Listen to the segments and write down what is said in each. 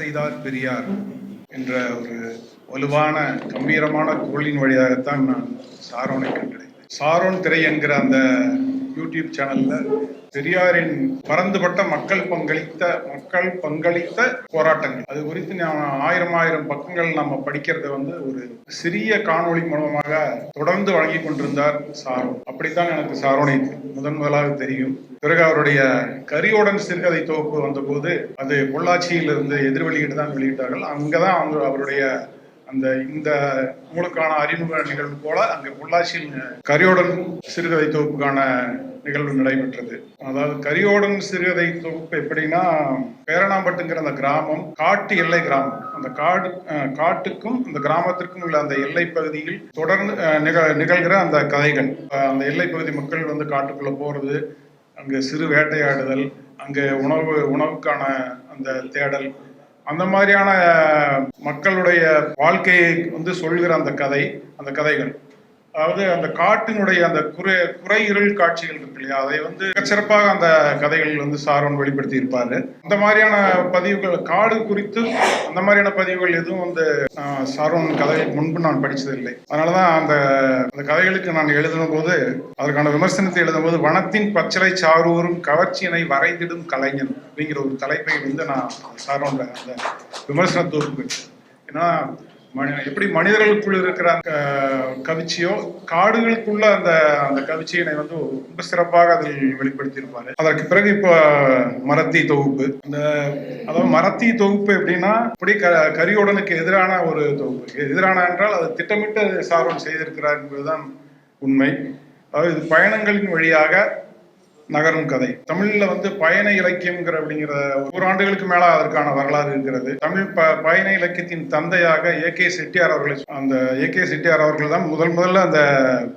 செய்தார் பெரியார் என்ற ஒரு வலுவான கம்பீரமான குரலின் வழியாகத்தான் நான் சாரோனை கண்டடைந்தேன். சாரோன் திரை என்கிற அந்த யூடியூப் சேனல்ல பெரியாரின் பரந்துபட்ட மக்கள் பங்களித்த மக்கள் பங்களித்த போராட்டங்கள். அது குறித்து நான் ஆயிரம் ஆயிரம் பக்கங்கள் நம்ம படிக்கிறத வந்து ஒரு சிறிய காணொளி மூலமாக தொடர்ந்து வழங்கி கொண்டிருந்தார் சாரோ. அப்படித்தான் எனக்கு சாரோனை முதன் முதலாக தெரியும். பிறகு அவருடைய கரியோடன் சிறுகதை தொகுப்பு வந்தபோது அது பொள்ளாச்சியிலிருந்து எதிர்வெளியிட்டு தான் வெளியிட்டார்கள். அங்கதான் அவங்க அவருடைய அந்த இந்த நூலுக்கான அறிமுக நிகழ்வு போல அங்கே பொள்ளாச்சியில் கரியோடன் சிறுகதை தொகுப்புக்கான நிகழ்வு நடைபெற்றது. அதாவது கரியோடன் சிறுகதை தொகுப்பு எப்படின்னா பேரணாம்பட்டுங்கிற அந்த கிராமம் காட்டு எல்லை கிராமம். அந்த காடு காட்டுக்கும் அந்த கிராமத்திற்கும் உள்ள அந்த எல்லை பகுதியில் தொடர்ந்து நிகழ் நிக- நிகழ்கிற அந்த கதைகள். அந்த எல்லை பகுதி மக்கள் வந்து காட்டுக்குள்ள போறது அங்கே சிறு வேட்டையாடுதல் அங்கே உணவு உணவுக்கான அந்த தேடல் அந்த மாதிரியான மக்களுடைய வாழ்க்கையை வந்து சொல்கிற அந்த கதை அந்த கதைகள். அதாவது அந்த காட்டினுடைய அந்த குறை குறை இருள் காட்சிகள் இருக்கு இல்லையா? அதை வந்து சிறப்பாக அந்த கதைகள் வந்து சாரோன் வெளிப்படுத்தி இருப்பாரு. அந்த மாதிரியான பதிவுகள் காடு குறித்து அந்த மாதிரியான பதிவுகள் எதுவும் வந்து சாரோன் கதைகளுக்கு முன்பு நான் படிச்சதில்லை. அதனாலதான் அந்த அந்த கதைகளுக்கு நான் எழுதும் போது அதற்கான விமர்சனத்தை எழுதும் போது வனத்தின் பச்சளை சாரூரும் கவர்ச்சியினை வரைந்திடும் கலைஞன் அப்படிங்கிற ஒரு தலைப்பை வந்து நான் சாரோன் அந்த விமர்சன ஏன்னா எப்படி மனிதர்களுக்குள் இருக்கிற அந்த கவிச்சியோ காடுகளுக்குள்ள அந்த அந்த கவிச்சியினை வந்து ரொம்ப சிறப்பாக அதில் வெளிப்படுத்தியிருப்பாரு. அதற்கு பிறகு இப்போ மரத்தி தொகுப்பு. அந்த அதாவது மரத்தி தொகுப்பு எப்படின்னா இப்படி க கரியோடனுக்கு எதிரான ஒரு தொகுப்பு. எதிரான என்றால் அது திட்டமிட்டு சாரோன் செய்திருக்கிறார் என்பதுதான் உண்மை. அதாவது இது பயணங்களின் வழியாக நகரும் கதை. தமிழ்ல வந்து பயண இலக்கியம்ங்கிற அப்படிங்கிற ஒரு ஆண்டுகளுக்கு மேல அதற்கான வரலாறு இருக்கிறது. தமிழ் ப பயண இலக்கியத்தின் தந்தையாக ஏ கே செட்டியார் அவர்களை அந்த ஏ கே செட்டியார் அவர்கள் தான் முதல் முதல்ல அந்த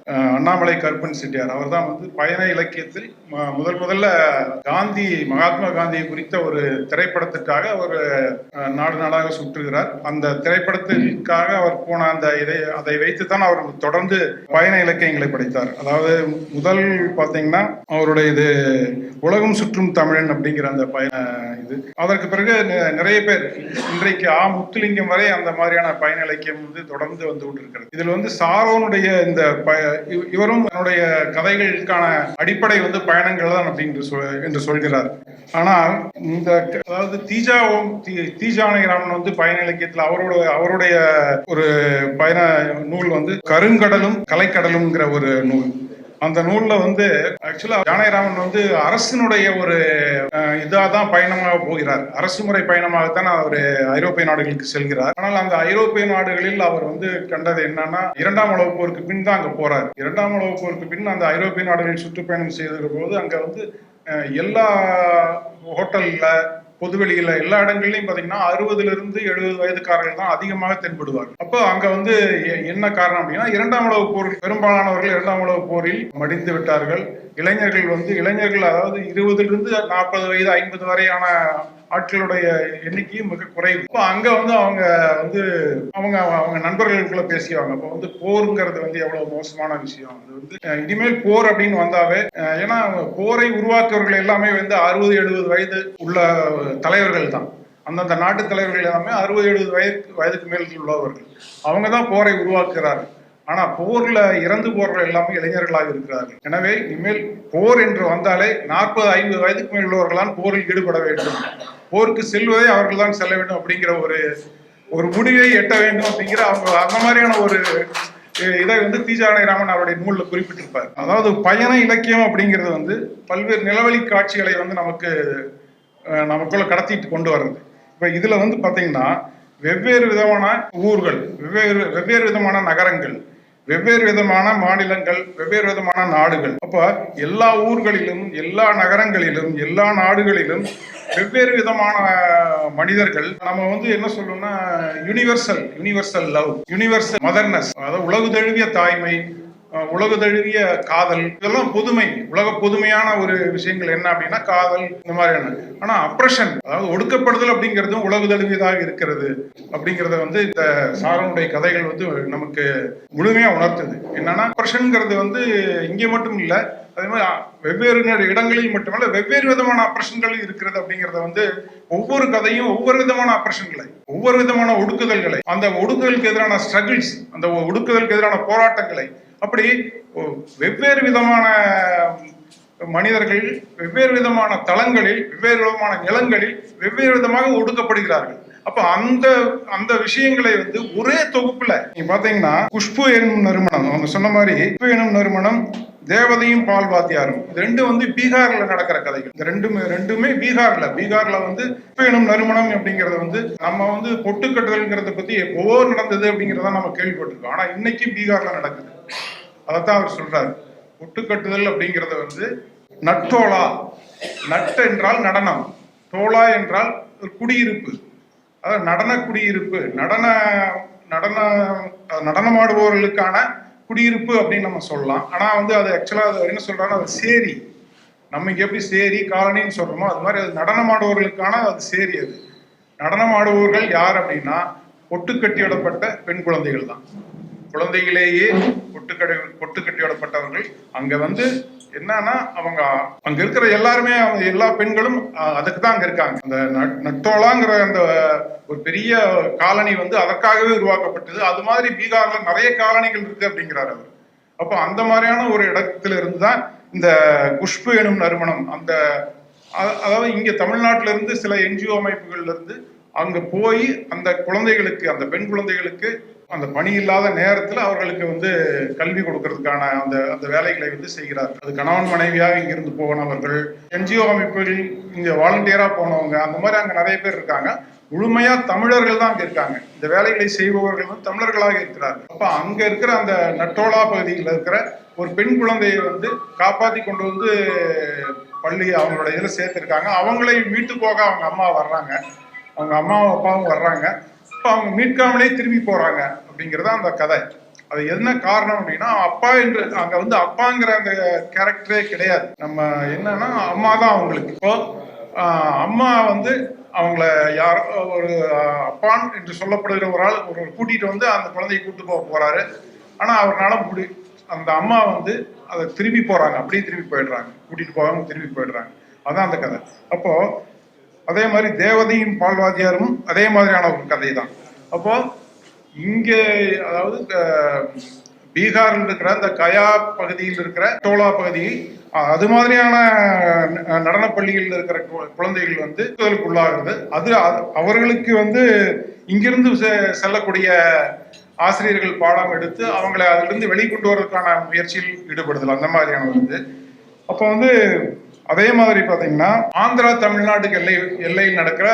அண்ணாமலை கருப்பன் செட்டியார். அவர் தான் வந்து பயண இலக்கியத்தில் ம- முதல் முதல்ல காந்தி மகாத்மா காந்தியை குறித்த ஒரு திரைப்படத்திற்காக ஒரு நாடு நாடாக சுற்றுகிறார். அந்த திரைப்படத்திற்காக அவர் போன அந்த இதை அதை வைத்துத்தான் அவர் தொடர்ந்து பயண இலக்கியங்களை படைத்தார். அதாவது முதல் பார்த்தீங்கன்னா அவருடைய இது உலகம் சுற்றும் தமிழன் அப்படிங்கிற அந்த பயண இது. அதற்கு பிறகு நிறைய பேர் இன்றைக்கு ஆ முத்துலிங்கம் வரை அந்த மாதிரியான பயண இலக்கியம் வந்து தொடர்ந்து வந்து கொண்டிருக்கிறது. இதில் வந்து சாரோனுடைய இந்த ப- இவரும் என்னுடைய கதைகளுக்கான அடிப்படை வந்து பயணங்கள் தான் அப்படின்னு சொல் என்று சொல்கிறார். ஆனால் இந்த அதாவது தீஜாவும் தீ- தீஜானகிராமன் வந்து பயண இலக்கியத்தில் அவரோட அவருடைய ஒரு பயண நூல் வந்து கருங்கடலும் கலைக்கடலுங்கிற ஒரு நூல். அந்த நூல்ல வந்து ஆக்சுவலா ஜானகிராமன் வந்து அரசினுடைய ஒரு இதாக தான் பயணமாக போகிறார். அரசு முறை பயணமாகத்தான் அவர் ஐரோப்பிய நாடுகளுக்கு செல்கிறார். ஆனால் அந்த ஐரோப்பிய நாடுகளில் அவர் வந்து கண்டது என்னன்னா இரண்டாம் உலக போருக்கு பின் தான் அங்க போறார். இரண்டாம் உலக போருக்கு பின் அந்த ஐரோப்பிய நாடுகளில் சுற்றுப்பயணம் செய்திருக்கும் போது அங்க வந்து எல்லா ஹோட்டல்ல பொதுவெளியில எல்லா இடங்கள்லயும் பாத்தீங்கன்னா அறுபதுல இருந்து எழுபது வயதுக்காரர்கள் தான் அதிகமாக தென்படுவார் அப்போ அங்க வந்து எ- என்ன காரணம் அப்படின்னா இரண்டாம் உலக போர் பெரும்பாலானவர்கள் இரண்டாம் உலக போரில் மடிந்து விட்டார்கள். இளைஞர்கள் வந்து இளைஞர்கள் அதாவது இருபதுலேருந்து நாற்பது வயது ஐம்பது வரையான ஆட்களுடைய எண்ணிக்கையும் மிக குறைவு. இப்போ அங்கே வந்து அவங்க வந்து அவங்க அவங்க நண்பர்களுக்குள்ள பேசியாங்க இப்போ வந்து போருங்கிறது வந்து எவ்வளவு மோசமான விஷயம். அது வந்து இனிமேல் போர் அப்படின்னு வந்தாவே ஏன்னா போரை உருவாக்குறவர்கள் எல்லாமே வந்து அறுபது எழுபது வயது உள்ள தலைவர்கள் தான். அந்தந்த நாட்டு தலைவர்கள் எல்லாமே அறுபது எழுபது வயது வயதுக்கு மேல் உள்ளவர்கள். அவங்க தான் போரை உருவாக்குறார்கள் ஆனா போர்ல இறந்து போறவர்கள் எல்லாமே இளைஞர்களாக இருக்கிறார்கள். எனவே இனிமேல் போர் என்று வந்தாலே நாற்பது ஐம்பது வயதுக்கு மேல் உள்ளவர்கள்தான் போரில் ஈடுபட வேண்டும். போருக்கு செல்வதே அவர்கள் தான் செல்ல வேண்டும் அப்படிங்கிற ஒரு ஒரு முடிவை எட்ட வேண்டும் அப்படிங்கிற அவங்க அந்த மாதிரியான ஒரு இதை வந்து தீஜானை ராமன் அவருடைய நூலில் குறிப்பிட்டிருப்பார். அதாவது பயண இலக்கியம் அப்படிங்கிறது வந்து பல்வேறு நிலவழி காட்சிகளை வந்து நமக்கு நமக்குள்ள கடத்திட்டு கொண்டு வர்றது. இப்போ இதில் வந்து பார்த்தீங்கன்னா வெவ்வேறு விதமான ஊர்கள் வெவ்வேறு வெவ்வேறு விதமான நகரங்கள் வெவ்வேறு விதமான மாநிலங்கள் வெவ்வேறு விதமான நாடுகள். அப்ப எல்லா ஊர்களிலும் எல்லா நகரங்களிலும் எல்லா நாடுகளிலும் வெவ்வேறு விதமான மனிதர்கள். நம்ம வந்து என்ன சொல்லணும்னா universal universal love universal motherness அதாவது உலகு தழுவிய தாய்மை உலக தழுவிய காதல் இதெல்லாம் புதுமை. உலக புதுமையான ஒரு விஷயங்கள் என்ன அப்படின்னா காதல் இந்த மாதிரியான. ஆனா அப்ரஷன் அதாவது ஒடுக்கப்படுதல் அப்படிங்கிறதும் உலக தழுவியதாக இருக்கிறது அப்படிங்கறத வந்து இந்த சாரனுடைய கதைகள் வந்து நமக்கு முழுமையா உணர்த்துது. என்னன்னா அப்ரஷன்ங்கிறது வந்து இங்கே மட்டும் இல்ல அதே மாதிரி வெவ்வேறு இடங்களில் மட்டுமல்ல வெவ்வேறு விதமான ஆப்ரேஷன்களும் இருக்கிறது அப்படிங்கறத வந்து ஒவ்வொரு கதையும் ஒவ்வொரு விதமான ஆப்ரேஷன்களை ஒவ்வொரு விதமான ஒடுக்குதல்களை அந்த ஒடுக்குதலுக்கு எதிரான ஸ்ட்ரகிள்ஸ் அந்த ஒடுக்குதலுக்கு எதிரான போராட்டங்களை அப்படி வெவ்வேறு விதமான மனிதர்கள் வெவ்வேறு விதமான தளங்களில் வெவ்வேறு விதமான நிலங்களில் வெவ்வேறு விதமாக ஒடுக்கப்படுகிறார்கள். அப்ப அந்த அந்த விஷயங்களை வந்து ஒரே தொகுப்புல நீங்க பாத்தீங்கன்னா குஷ்பு எனும் நறுமணம் அவங்க சொன்ன மாதிரி குஷ்பு எனும் நறுமணம் தேவதையும் பால் வாத்தியாரும். இது ரெண்டும் வந்து பீகார்ல நடக்கிற கதைகள். இந்த ரெண்டுமே ரெண்டுமே பீகார்ல. பீகார்ல வந்து பேணும் நறுமணம் அப்படிங்கறத வந்து நம்ம வந்து பொட்டு கட்டுதல்ங்கிறத பத்தி எப்போ நடந்தது அப்படிங்கிறத நம்ம கேள்விப்பட்டிருக்கோம். ஆனா இன்னைக்கு பீகார்ல நடக்குது. அதைத்தான் அவர் சொல்றாரு. பொட்டு கட்டுதல் அப்படிங்கறது வந்து நட்டோலா. நட் என்றால் நடனம். தோலா என்றால் ஒரு குடியிருப்பு. அதாவது நடன குடியிருப்பு. நடன நடன நடனமாடுபவர்களுக்கான குடியிருப்பு அப்படின்னு நம்ம சொல்லலாம். ஆனா வந்து அது ஆக்சுவலா அது என்ன சொல்கிறாங்கன்னா அது சேரி. நம்ம இங்க எப்படி சேரி காலனின்னு சொல்றோமோ அது மாதிரி அது நடனமாடுபவர்களுக்கான அது சேரி அது. நடனமாடுவோர்கள் யார் அப்படின்னா பொட்டுக்கட்டியிடப்பட்ட பெண் குழந்தைகள் தான். குழந்தைகளேயே பொட்டு பொட்டுக்கட்டியிடப்பட்டவர்கள் அங்க வந்து என்னன்னா அவங்க அங்க இருக்கிற எல்லாருமே அவங்க எல்லா பெண்களும் அதுக்கு தான் அங்க இருக்காங்க. அந்த நட்- நட்டோலாங்கிற அந்த ஒரு பெரிய காலனி வந்து அதற்காகவே உருவாக்கப்பட்டது. அது மாதிரி பீகார்ல நிறைய காலனிகள் இருக்கு அப்படிங்கிறாரு அவர். அப்போ அந்த மாதிரியான ஒரு இடத்துல இருந்து தான் இந்த குஷ்பு எனும் நறுமணம் அந்த அதாவது இங்க தமிழ்நாட்டில இருந்து சில என்ஜிஓ அமைப்புகள்ல இருந்து அங்க போய் அந்த குழந்தைகளுக்கு அந்த பெண் குழந்தைகளுக்கு அந்த பணி இல்லாத நேரத்துல அவர்களுக்கு வந்து கல்வி கொடுக்கறதுக்கான அந்த அந்த வேலைகளை வந்து செய்கிறார். அது கணவன் மனைவியாக இங்கிருந்து போனவர்கள் என்ஜிஓ அமைப்புகளில் இங்க வாலண்டியரா போனவங்க அந்த மாதிரி அங்க நிறைய பேர் இருக்காங்க. முழுமையா தமிழர்கள் தான் அங்க இருக்காங்க. இந்த வேலைகளை செய்பவர்கள் வந்து தமிழர்களாக இருக்கிறார்கள். அப்ப அங்க இருக்கிற அந்த நட்டோலா பகுதியில் இருக்கிற ஒரு பெண் குழந்தையை வந்து காப்பாத்தி கொண்டு வந்து பள்ளி அவங்களோட இதில் சேர்த்திருக்காங்க. அவங்களையும் மீட்டு போக அவங்க அம்மா வர்றாங்க. அவங்க அம்மாவும் அப்பாவும் வர்றாங்க. அவங்க மீட்காமலே திரும்பி போறாங்க அப்படிங்கறத அந்த கதை. அது என்ன காரணம் அப்படின்னா அப்பா என்று அங்க வந்து அப்பாங்கிற அந்த கேரக்டரே கிடையாது. நம்ம என்னன்னா அம்மா தான் அவங்களுக்கு. இப்போ அம்மா வந்து அவங்கள யாரோ ஒரு அப்பான் என்று சொல்லப்படுகிற ஒரு ஆள் ஒரு கூட்டிட்டு வந்து அந்த குழந்தையை கூட்டு போக போறாரு. ஆனா அவர்னால முடி அந்த அம்மா வந்து அதை திரும்பி போறாங்க. அப்படியே திரும்பி போயிடுறாங்க. கூட்டிட்டு போகாம திரும்பி போயிடுறாங்க. அதான் அந்த கதை. அப்போ அதே மாதிரி தேவதையின் பால்வாதியாரும் அதே மாதிரியான ஒரு கதை தான் அப்போ இங்கே அதாவது பீகாரில் இருக்கிற அந்த கயா பகுதியில் இருக்கிற டோலா பகுதி அது மாதிரியான நடன பள்ளிகளில் இருக்கிற கு- குழந்தைகள் வந்து உள்ளாகிறது அது அது- அவர்களுக்கு வந்து இங்கிருந்து செ- செல்லக்கூடிய ஆசிரியர்கள் பாடம் எடுத்து அவங்களை அதிலிருந்து வெளிக்கொண்டு வரதுக்கான முயற்சியில் ஈடுபடுதல் அந்த மாதிரியான வந்து அப்போ வந்து அதே மாதிரி பாத்தீங்கன்னா ஆந்திரா தமிழ்நாட்டுக்கு எல்லை எல்லையில் நடக்கிற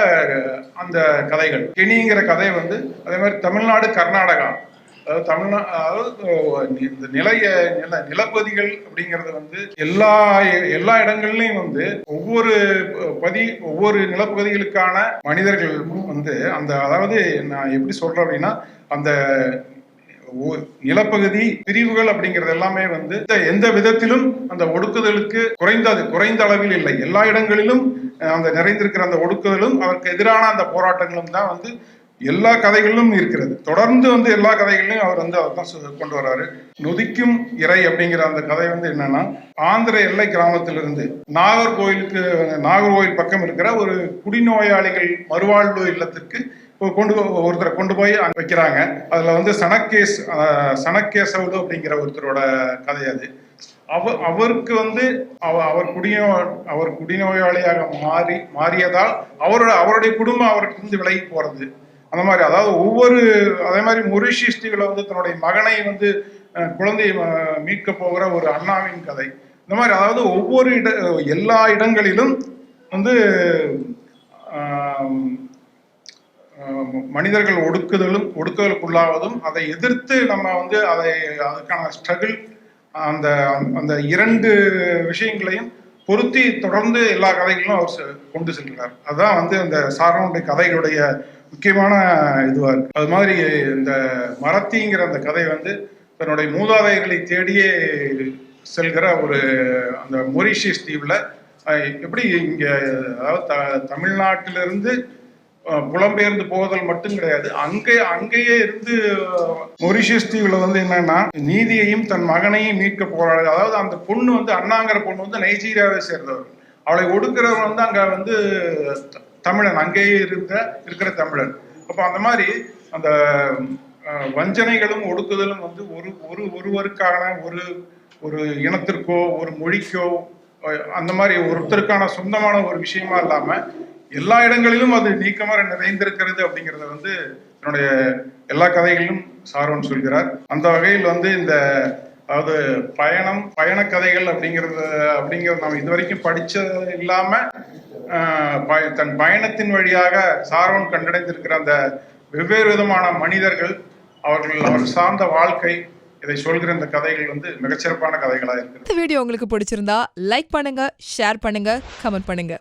அந்த கதைகள். கெனிங்கிற கதை வந்து அதே மாதிரி தமிழ்நாடு கர்நாடகா. அதாவது தமிழ்நா அதாவது இந்த நிலைய நில நிலப்பதிகள் அப்படிங்கிறது வந்து எல்லா எல்லா இடங்கள்லையும் வந்து ஒவ்வொரு பதி ஒவ்வொரு நிலப்பகுதிகளுக்கான மனிதர்கள் வந்து அந்த அதாவது நான் எப்படி சொல்றேன் அப்படின்னா அந்த நிலப்பகுதி பிரிவுகள் அப்படிங்கிறது எல்லாமே வந்து எந்த- எந்த விதத்திலும் அந்த ஒடுக்குதலுக்கு குறைந்தது குறைந்த அளவில் இல்லை. எல்லா இடங்களிலும் அந்த நிறைந்திருக்கிற அந்த ஒடுக்குதலும் அதற்கு எதிரான அந்த போராட்டங்களும் தான் வந்து எல்லா கதைகளிலும் இருக்கிறது. தொடர்ந்து வந்து எல்லா கதைகளிலும் அவர் வந்து அதான் தான் கொண்டு வர்றாரு நொதிக்கும் இறை அப்படிங்கிற அந்த கதை வந்து என்னன்னா ஆந்திர எல்லை கிராமத்திலிருந்து நாகர்கோயிலுக்கு நாகர்கோயில் பக்கம் இருக்கிற ஒரு குடிநோயாளிகள் மறுவாழ்வு இல்லத்திற்கு கொண்டு ஒருத்தரை கொண்டு போய் அங்க வைக்கிறாங்க. அதுல வந்து சனக்கேஸ் சனக்கேசவுடு அப்படிங்கிற ஒருத்தரோட கதை அது. அவ அவருக்கு வந்து அவ அவர் குடிநோ அவர் குடிநோயாளியாக மாறி மாறியதால் அவரோட அவருடைய குடும்பம் அவர்கிட்ட இருந்து விலகி போறது. அந்த மாதிரி அதாவது ஒவ்வொரு அதே மாதிரி மொரிஷியஸ்டிகளை வந்து தன்னுடைய மகனை வந்து குழந்தையை மீட்க போகிற ஒரு அண்ணாவின் கதை. இந்த மாதிரி அதாவது ஒவ்வொரு இட எல்லா இடங்களிலும் வந்து ஆஹ் மனிதர்கள் ஒடுக்குதலும் ஒடுக்குதலுக்குள்ளாவதும் அதை எதிர்த்து நம்ம வந்து அதை அதுக்கான ஸ்ட்ரகிள் அந்த அந்த இரண்டு விஷயங்களையும் பொருத்தி தொடர்ந்து எல்லா கதைகளும் அவர் செ- கொண்டு செல்கிறார். அதுதான் வந்து அந்த சாரனுடைய கதைகளுடைய முக்கியமான இதுவாக இருக்கு. அது மாதிரி இந்த மரத்திங்கிற அந்த கதை வந்து தன்னுடைய மூதாதையர்களை தேடியே செல்கிற ஒரு அந்த மொரிஷியஸ் தீவில் எப்படி இங்கே அதாவது த தமிழ்நாட்டிலிருந்து புலம்பெயர்ந்து போவதல் மட்டும் கிடையாது. அங்கே அங்கேயே இருந்து மொரிஷியஸ் தீவுல வந்து என்னன்னா நீதியையும் தன் மகனையும் மீட்க போராடு அதாவது அந்த பொண்ணு வந்து அண்ணாங்கிற பொண்ணு வந்து நைஜீரியாவை சேர்ந்தவர் அவளை ஒடுக்கிறவர் வந்து அங்க வந்து த- தமிழன். அங்கேயே இருந்த இருக்கிற தமிழன். அப்போ அந்த மாதிரி அந்த வஞ்சனைகளும் ஒடுக்குதலும் வந்து ஒரு ஒரு ஒருவருக்கான ஒரு ஒரு இனத்திற்கோ ஒரு மொழிக்கோ அந்த மாதிரி ஒருத்தருக்கான சொந்தமான ஒரு விஷயமா இல்லாம எல்லா இடங்களிலும் அது நீக்கமர நிறைந்திருக்கிறது அப்படிங்கிறத வந்து என்னுடைய எல்லா கதைகளிலும் சார்வன் சொல்கிறார். அந்த வகையில் வந்து இந்த அதாவது பயணம் பயண கதைகள் அப்படிங்கிறது அப்படிங்கிறது நம்ம இதுவரைக்கும் படித்தது இல்லாமல் ஆஹ், தன் பயணத்தின் வழியாக சார்வன் கண்டடைந்திருக்கிற அந்த வெவ்வேறு விதமான மனிதர்கள் அவர்கள் அவர் சார்ந்த வாழ்க்கை இதை சொல்கிற இந்த கதைகள் வந்து மிகச்சிறப்பான கதைகளாக இருக்கு இந்த வீடியோ உங்களுக்கு பிடிச்சிருந்தா லைக் பண்ணுங்க ஷேர் பண்ணுங்க கமெண்ட் பண்ணுங்க.